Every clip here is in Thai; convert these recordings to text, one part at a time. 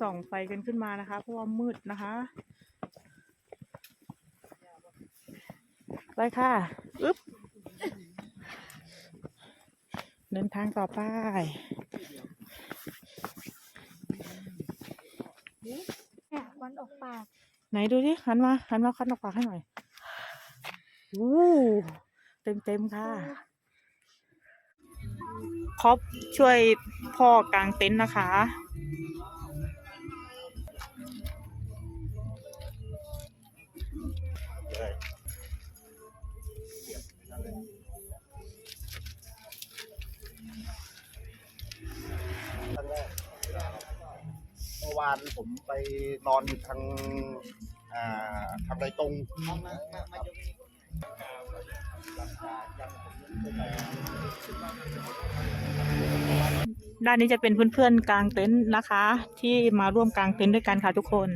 ส่องไฟกันขึ้นมานะคะ เพราะว่ามืดนะคะ ไปค่ะอึ๊บเดินทางต่อไปเนี่ยควันออกปาก ไหนดูดิหันมาหันมาคันออกปากให้หน่อยวู้เต็มเต็มๆค่ะครอบช่วยพ่อกางเต็นท์นะคะ วานผมไปนอนอยู่ทางอ่าทางไรตรงด้านนี้จะเป็นเพื่อนๆกลางเต็นท์นะคะ ที่มาร่วมกลางเต็นท์ด้วยกันค่ะทุกคน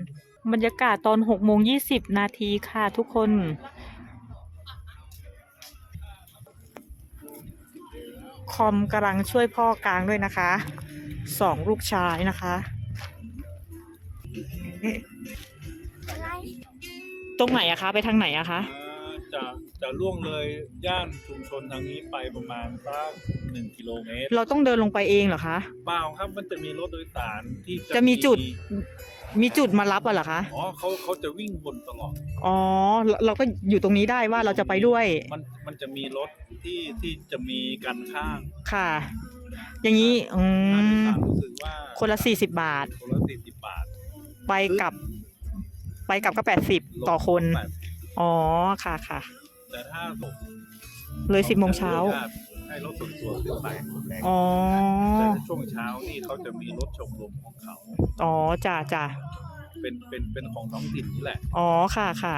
บรรยากาศตอน6โมง20 นาทีค่ะทุกคนคอมกำลังช่วยพ่อกลางด้วยนะคะสองลูกชายนะคะ ตรงไหนอะคะ ไปทางไหนอะคะอ่าจะจะล่วงเลยย่านชุมชนทางนี้ไปประมาณสักหนึ่งกิโลเมตรเราต้องเดินลงไปเองเหรอคะ เปล่าครับมันจะมีรถโดยสารที่จะมีจุด มีจุดมารับอะเหรอคะ อ๋อเขาเขาจะวิ่งบนตลอด อ๋อ เราเราก็อยู่ตรงนี้ได้ว่าเราจะไปด้วย มันมันจะมีรถที่ที่จะมีกันข้าง ค่ะ อย่างนี้อืค่าโดยมสารรู้สึกว่าคนละสี่สิบบาทคนละสี่สิบบาท ไปกลับ ไปกลับก็แปดสิบต่อคนแปดอ๋อค่ะค่ะแต่ถ้าตกเลยสิบโมงเช้า ให้รถส่วนตัวขึ้นไปอ๋อแต่ถ้าช่วงเช้านี่เขาจะมีรถชมรมของเขา อ๋อจ้าจ้าเป็นเป็นเป็นของท้องถิ่นนี่แหละ อ๋อค่ะค่ะ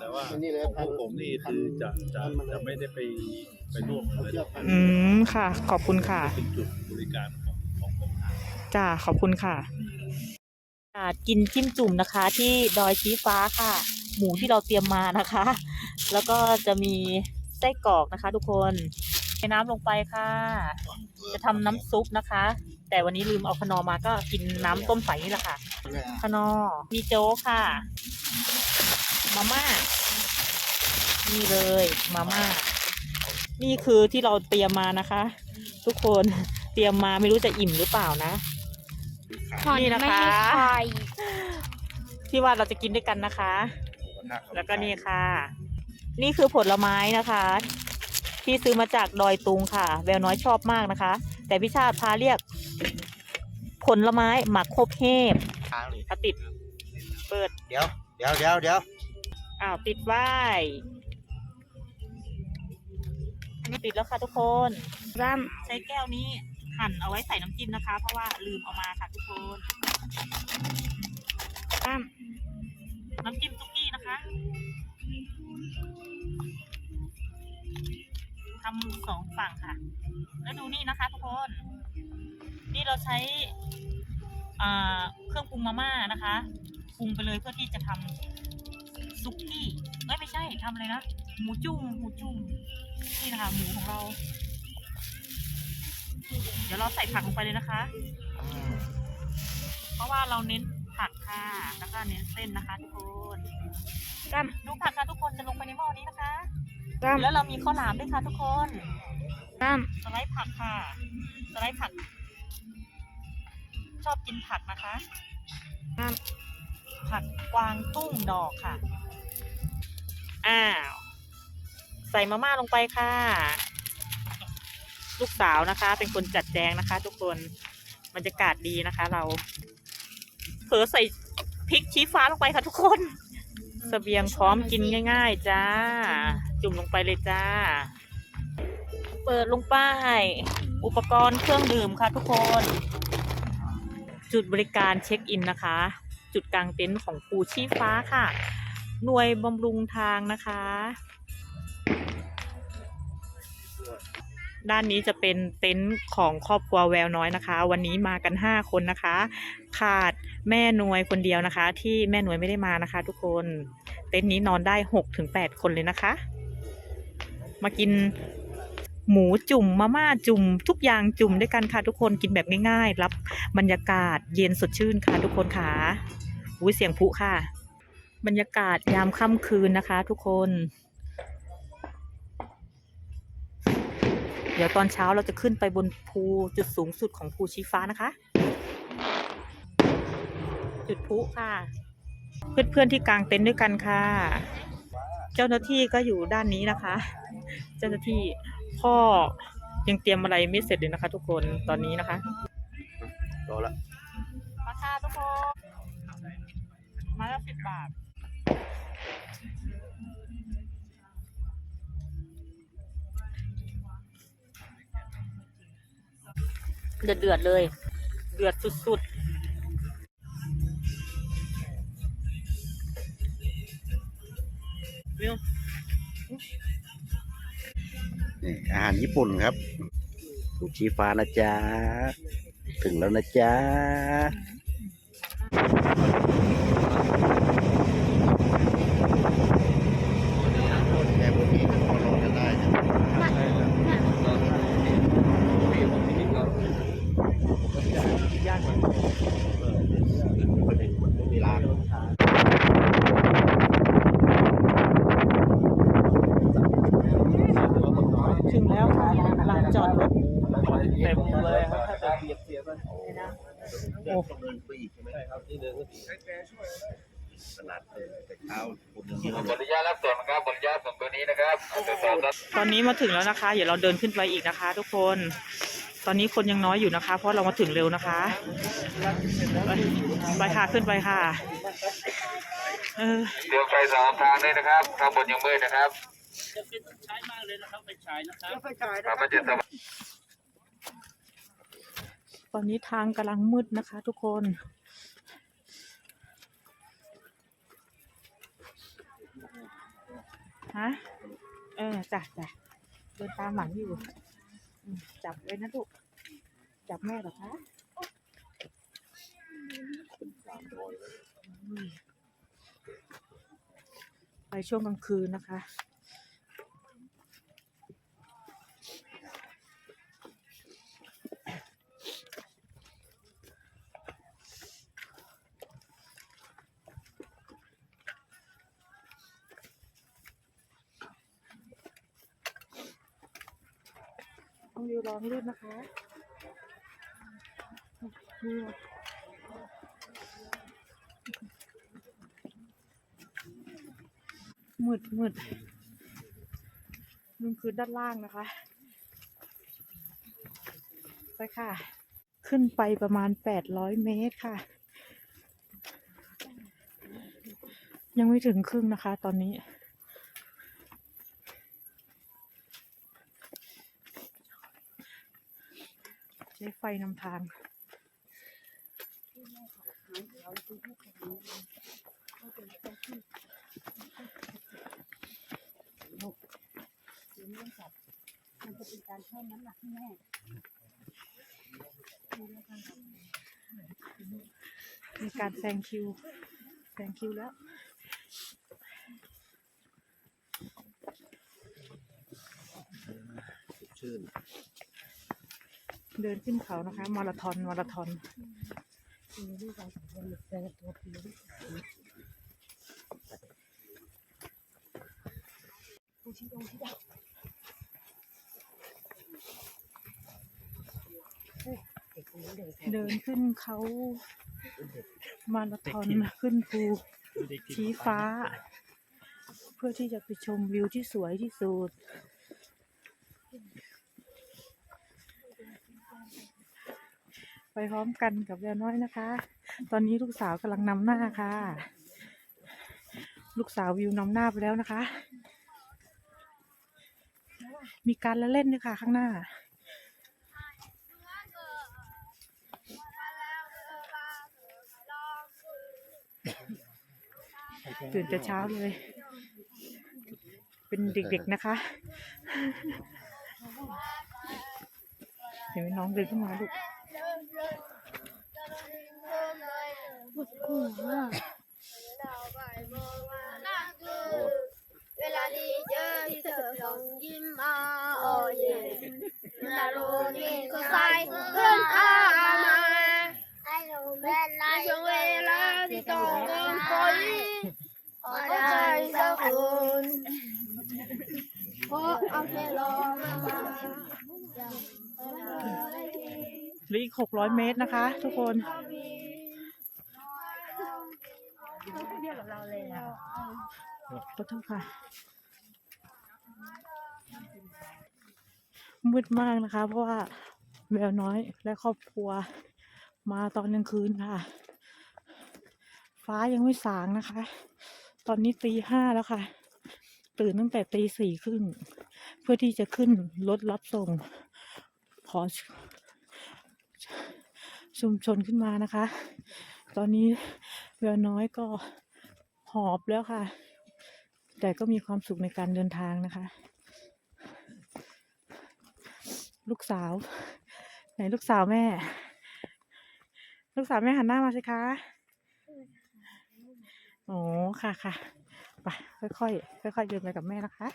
แต่ว่านี่เลยของพวกผมนี่คือจะจะจะไม่ได้ไปไปร่วมอะไรหรอกอืมค่ะ ขอบคุณค่ะเป็นจุดบริการของของผมจ้าขอบคุณค่ะอ่ากินจิ้มจุ่มนะคะ ที่ดอยชี้ฟ้าค่ะ หมูที่เราเตรียมมานะคะ แล้วก็จะมีไส้กรอกนะคะ ทุกคนเทน้ำลงไปค่ะ จะทำน้ำซุปนะคะ แต่วันนี้ลืมเอาขนอมาก็กินน้ำต้มใสนี่แหละค่ะขนอมีโจ๊กค่ะ มาม่านี่เลยมาม่า นี่คือที่เราเตรียมมานะคะ ทุกคนเตรียมมาไม่รู้จะอิ่มหรือเปล่านะ หอนนี่นะคะไม่ให้ใครที่ว่าเราจะกินด้วยกันนะคะ แล้วก็นี่ค่ะ นี่คือผลไม้นะคะ ที่ซื้อมาจากดอยตุงค่ะ แววน้อยชอบมากนะคะ แต่พี่ชาติพาเรียก ผลไม้หมักคบเทพค้างเลยเอาติด เปิด เดี๋ยวเดี๋ยวเดี๋ยวเดี๋ยวอ้าวติดไว้อันนี้ติดแล้วค่ะทุกคน ร่ใช้แก้วนี้ หั่นเอาไว้ใส่น้ำจิ้มนะคะ เพราะว่าลืมเอามาค่ะทุกคนำร่น้ำจิ้มซุกี้นะคะทำสองฝั่งค่ะ แล้วดูนี่นะคะทุกคน นี่เราใช้เครื่องปรุงมาม่านะคะปรุงไปเลยเพื่อที่จะทำซุกี้เอ้ยไม่ใช่ทำอะไรนะหมูจุ่มหมูจุ่มนี่นะคะหมูของเรา เดี๋ยวเราใส่ผักลงไปเลยนะคะ เพราะว่าเราเน้นผักค่ะ แล้วก็เน้นเส้นนะคะทุกคนำร่ดูผักค่ะทุกคนจะลงไปในหม้อนี้นะคะำร่ำแล้วเรามีข้าวหลามด้วยค่ะทุกคนร่สไลด์ผักค่ะสไลด์ผัก ชอบกินผักนะคะำร่ผักกวางตุ้งดอกค่ะ อ้าว ใส่มาม่าลงไปค่ะ ลูกสาวนะคะ เป็นคนจัดแจงนะคะ ทุกคนบรรยากาศดีนะคะ เรา เผลอใส่พริกชี้ฟ้าลงไปค่ะทุกคนเสบียงพร้อมกินง่าย ๆ จ้า จุ่มลงไปเลยจ้า เปิดลงไปอุปกรณ์เครื่องดื่มค่ะทุกคน จุดบริการเช็คอินนะคะ จุดกลางเต็นท์ของภูชีฟ้าค่ะ หน่วยบำรุงทางนะคะ ด้านนี้จะเป็นเต็นท์ของครอบครัวแววน้อยนะคะ วันนี้มากันห้าคนนะคะ ขาดแม่หน่วยคนเดียวนะคะ ที่แม่หน่วยไม่ได้มานะคะ ทุกคนเต็นท์นี้นอนได้หกถึงแปดคนเลยนะคะ มากินหมูจุ่มมาม่าจุ่ม ทุกอย่างจุ่มด้วยกันค่ะทุกคนกินแบบง่ายๆ รับบรรยากาศเย็นสดชื่นค่ะทุกคนค่ะอุ้ยเสียงพลุค่ะ บรรยากาศยามค่ำคืนนะคะ ทุกคน เดี๋ยวตอนเช้าเราจะขึ้นไปบนภูจุดสูงสุดของภูชีฟ้านะคะ จุดพลุค่ะ เพื่อนๆที่กางเต็นท์ด้วยกันค่ะ เจ้าหน้าที่ก็อยู่ด้านนี้นะคะ เจ้าหน้าที่พ่อยังเตรียมอะไรไม่เสร็จเลยนะคะ ทุกคนตอนนี้นะคะรอละมาค่ะทุกคนมาแล้วสิบบาท เดือดเดือดๆเลย เดือดสุดๆวิวนี่อาหารญี่ปุ่นครับฟูชีฟ้านะจ๊ะ ถึงแล้วนะจ๊ะแค่พวกนี้ก็พอรอกันได้นะไม่มีร้าน ถึงแล้วค่ะลานจอดรถ เต็มเลยครับถ้าจะเบียดเสียกัน โอ้เดินไปอีกใช่ไหมใช่ครับที่เดินก็ดีตลาดเดินแต่เช้าคนยังเยอะขออนุญารับส่งนะครับขออนุญาตส่งตัวนี้นะครับตอนนี้มาถึงแล้วนะคะ เดี๋ยวเราเดินขึ้นไปอีกนะคะ ทุกคน ตอนนี้คนยังน้อยอยู่นะคะ เพราะเรามาถึงเร็วนะคะ ไปไปค่ะขึ้นไปค่ะเดี๋ยวไฟสองทางด้วยนะครับข้างบนยังมืดนะครับจะเป็นใช้มากเลยนะครับไปฉายนะครับครับมันะสว่าง ตอนนี้ทางกำลังมืดนะคะ ทุกคน ฮะ เออจ้ะจ้ะเดินตามหลังอยู่ จับไว้นะลูก จับแม่หรอคะไปช่วงกลางคืนนะคะ ต้องวิวร้องลื่นนะคะวิว มืดมืดมันคือด้านล่างนะคะ ไปค่ะ ขึ้นไปประมาณแปดร้อยเมตรค่ะ ยังไม่ถึงครึ่งนะคะตอนนี้ใช้ไฟนำทาง เลี้ยงสัตมันจะเป็นการเพิ่มน้ำหนักให้แม่มีการแซงคิวแซงคิวแล้วเดินขึ้นเขานะคะ มาราธอนมาราธอนดูการสักแต่ตัวผู้ชี้ตรงชี้ดาว เดินขึ้นเขามาราธอนขึ้นภูชี้ฟ้า เพื่อที่จะไปชมวิวที่สวยที่สุดไปพร้อมกันกับแววน้อยนะคะ ตอนนี้ลูกสาวกำลังนำหน้าค่ะ ลูกสาววิวนำหน้าไปแล้วนะคะ มีการละเล่นด้วยค่ะข้างหน้า ตื่นแต่เช้าเลย เป็นเด็กๆนะคะเห็นไหมน้องเดินขึ้นมาลูกเวลาดีเจอที่เธอส่งยิ้มมาโอ้เย่นี่ก็ใส่เพื่อนอา ขอได้สักคนเพราะเอาแค่รอมาหรืออีกหกร้อยเมตรนะคะ ทุกคนขอโทษค่ะ มืดมากนะคะ เพราะว่าแววน้อยและครอบครัวมาตอนกลางคืนค่ะ ฟ้ายังไม่สางนะคะ ตอนนี้ตีห้าแล้วค่ะ ตื่นตั้งแต่ตีสี่ครึ่งเพื่อที่จะขึ้นรถรับส่ง ขอชุมชนขึ้นมานะคะ ตอนนี้แววน้อยก็หอบแล้วค่ะ แต่ก็มีความสุขในการเดินทางนะคะ ลูกสาว ไหนลูกสาวแม่ ลูกสาวแม่หันหน้ามาสิคะ โอ้ค่ะค่ะไปค่อยๆค่อยๆเดินไปกับแม่นะคะ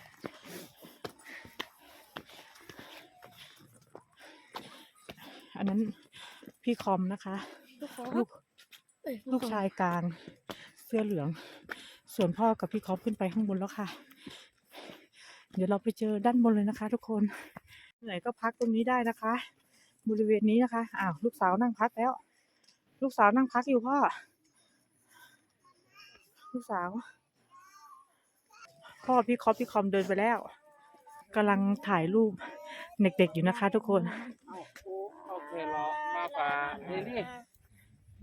อันนั้นพี่คอมนะคะ ลูกลูกชายกลางเสื้อเหลือง ส่วนพ่อกับพี่คอมขึ้นไปข้างบนแล้วค่ะ เดี๋ยวเราไปเจอด้านบนเลยนะคะ ทุกคนเหนื่อยก็พักตรงนี้ได้นะคะ บริเวณนี้นะคะอ้าวลูกสาวนั่งพักแล้ว ลูกสาวนั่งพักอยู่พ่อ ลูกสาว พ่อพี่คอมพี่คอมเดินไปแล้วกำลังถ่ายรูปเด็กๆอยู่นะคะ ทุกคนโอเครอมาป่านี่นี่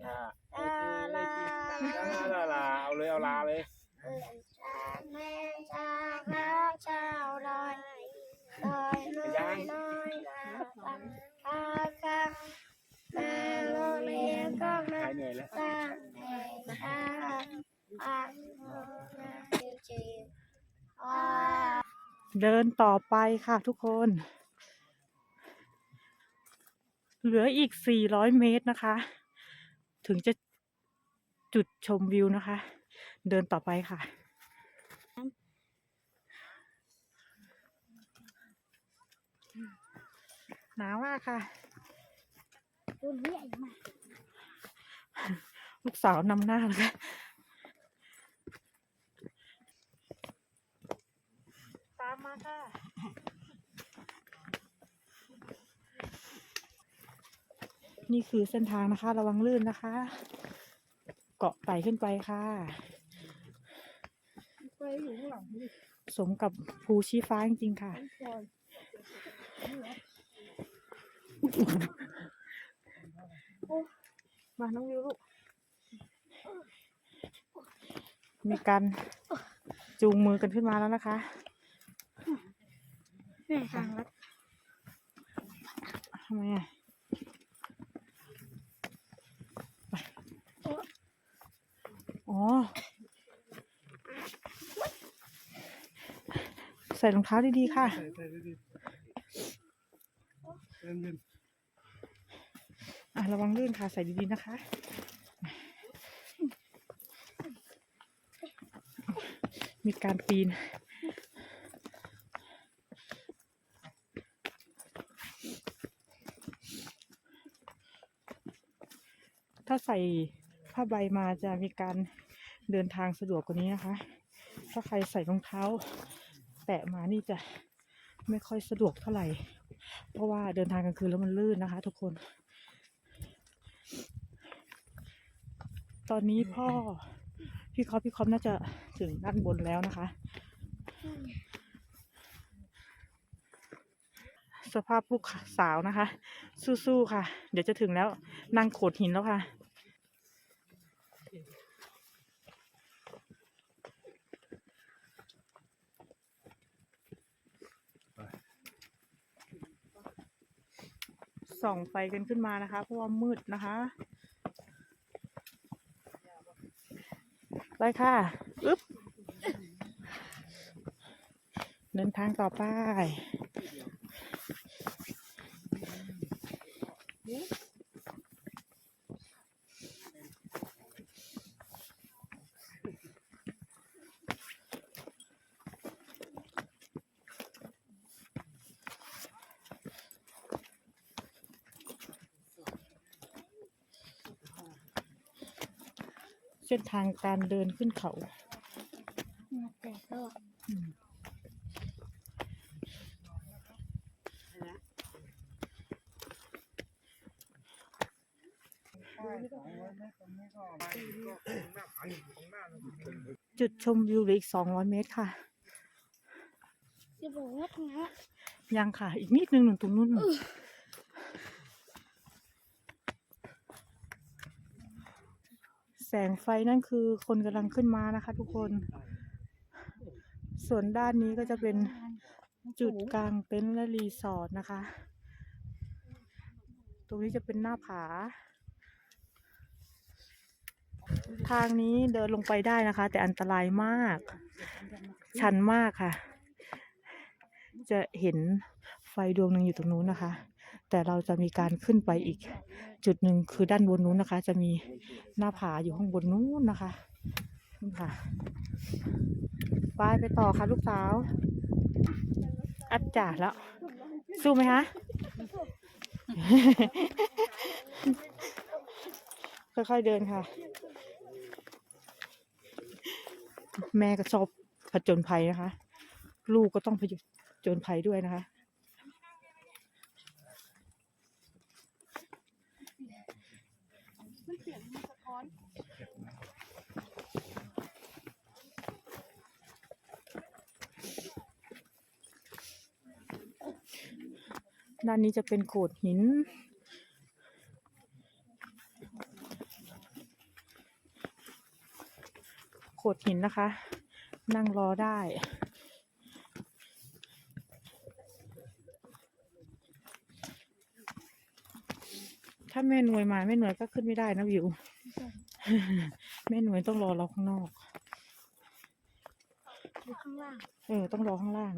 อ่าโอเคเลยจีลาลาเอาเลยเอาลาเลยแม่จากน้าเจ้าลอยลอยลอยลอยนาฟังคาคังแม่โลเลียก็มาหายเหนื่อยแล้ว เดินต่อไปค่ะทุกคน เหลืออีก 400 เมตรนะคะ ถึงจะจุดชมวิวนะคะ เดินต่อไปค่ะหนาวมากค่ะตัวใหญ่มากลูกสาวนำหน้านะคะามมาค่ะ นี่คือเส้นทางนะคะ ระวังลื่นนะคะ เกาะไต่ขึ้นไปค่ะ ไปอยู่ข้างหลังนี่สมกับภูชี้ฟ้าจริงๆค่ะก่อนมาน้องวิวลูก มีการจูงมือกันขึ้นมาแล้วนะคะ แม่ทางลัดทำไมอะไปอ๋อ ใส่รองเท้าดีๆ ค่ะ อะ ระวังลื่นค่ะ ใส่ดีๆ นะคะ มีการปีน ถ้าใส่ผ้าใบมาจะมีการเดินทางสะดวกกว่านี้นะคะ ถ้าใครใส่รองเท้า แตะมานี่จะไม่ค่อยสะดวกเท่าไหร่ เพราะว่าเดินทางกลางคืนแล้วมันลื่นนะคะ ทุกคน ตอนนี้พ่อพี่คอปพี่คอปน่าจะถึงด้านบนแล้วนะคะ สภาพลูกสาวนะคะ สู้ๆค่ะ เดี๋ยวจะถึงแล้วนั่งโขดหินแล้วค่ะ ส่องไฟกันขึ้นมานะคะ เพราะว่ามืดนะคะ ไปค่ะอึ๊บเดินทางต่อไป เส้นทางการเดินขึ้นเขา จุดชมวิวเหลืออีกสองร้อยเมตรค่ะ จะบอกว่าตรงนั้นยังค่ะ อีกนิดนึงหนึ่งตรงนู้นน่ะแสงไฟนั่นคือคนกำลังขึ้นมานะคะ ทุกคน ส่วนด้านนี้ก็จะเป็นจุดกลางเต็นท์และรีสอร์ทนะคะ ตรงนี้จะเป็นหน้าผา ทางนี้เดินลงไปได้นะคะ แต่อันตรายมาก ชันมากค่ะ จะเห็นไฟดวงหนึ่งอยู่ตรงนู้นนะคะ แต่เราจะมีการขึ้นไปอีกจุดหนึ่งคือด้านบนนู้นนะคะ จะมีหน้าผาอยู่ข้างบนนู้นนะคะนี่ค่ะไปไปต่อค่ะลูกสาว อัดจ่าแล้ว สู้ไหมคะค่อยๆเดินค่ะ แม่ก็ชอบผจญภัยนะคะ ลูกก็ต้องผจญภัยด้วยนะคะด้านนี้จะเป็นโขดหิน โข ดหินนะคะ นั่งรอได้ ถ้าแม่หน่วยมาแม่หน่วยก็ขึ้นไม่ได้นะวิว แม่หน่วยต้องรอเราข้างนอกอยู่ข้างล่าง เออ ต้องรอข้างล่าง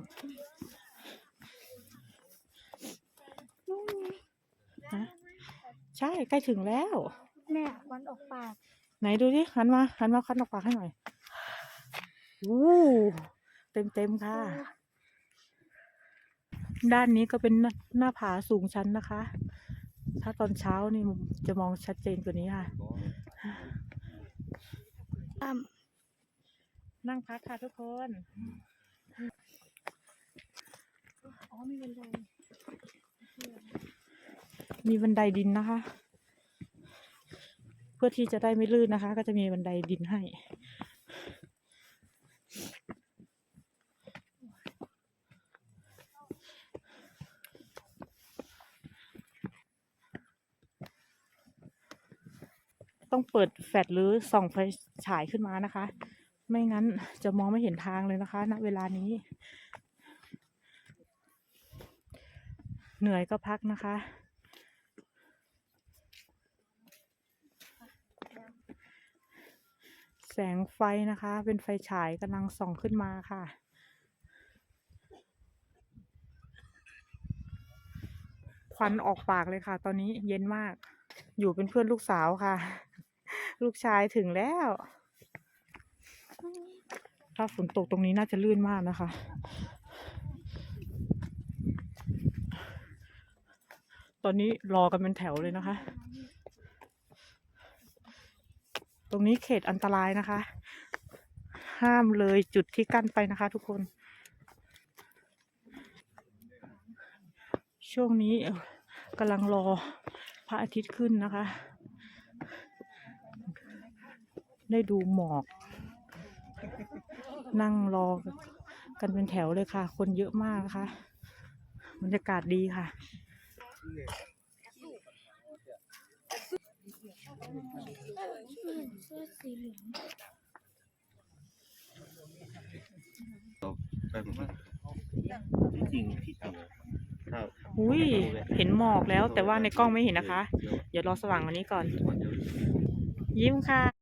ฮะใช่ใกล้ถึงแล้ว แม่ควันออกปาก ไหนดูดิหันมาหันมาคันออกปากให้หน่อย วู้เต็มเต็มๆค่ะ ด้านนี้ก็เป็นหน้าหน้าผาสูงชันนะคะ ถ้าตอนเช้านี่จะมองชัดเจนกว่านี้ค่ะอ่ำนั่งพักค่ะทุกคนอ๋อมีบันไดมีบันไดดินนะคะ เพื่อที่จะได้ไม่ลื่นนะคะ ก็จะมีบันไดดินให้ ต้องเปิดแฟลชหรือส่องไฟฉายขึ้นมานะคะ ไม่งั้นจะมองไม่เห็นทางเลยนะคะณเวลานี้ เหนื่อยก็พักนะคะแสงไฟนะคะ เป็นไฟฉายกำลังส่องขึ้นมาค่ะ ควันออกปากเลยค่ะ ตอนนี้เย็นมาก อยู่เป็นเพื่อนลูกสาวค่ะ ลูกชายถึงแล้ว ถ้าฝนตกตรงนี้น่าจะลื่นมากนะคะ ตอนนี้รอกันเป็นแถวเลยนะคะ ตรงนี้เขตอันตรายนะคะ ห้ามเลยจุดที่กั้นไปนะคะทุกคน ช่วงนี้กำลังรอพระอาทิตย์ขึ้นนะคะ ได้ดูหมอก นั่งรอกันเป็นแถวเลยค่ะ คนเยอะมากนะคะบรรยากาศดีค่ะเสื้อสีเหลืองอุ้ยเห็นหมอกแล้วแต่ว่าในกล้องไม่เห็นนะคะ เดี๋ยวรอสว่างวันนี้ก่อน ยิ้มค่ะ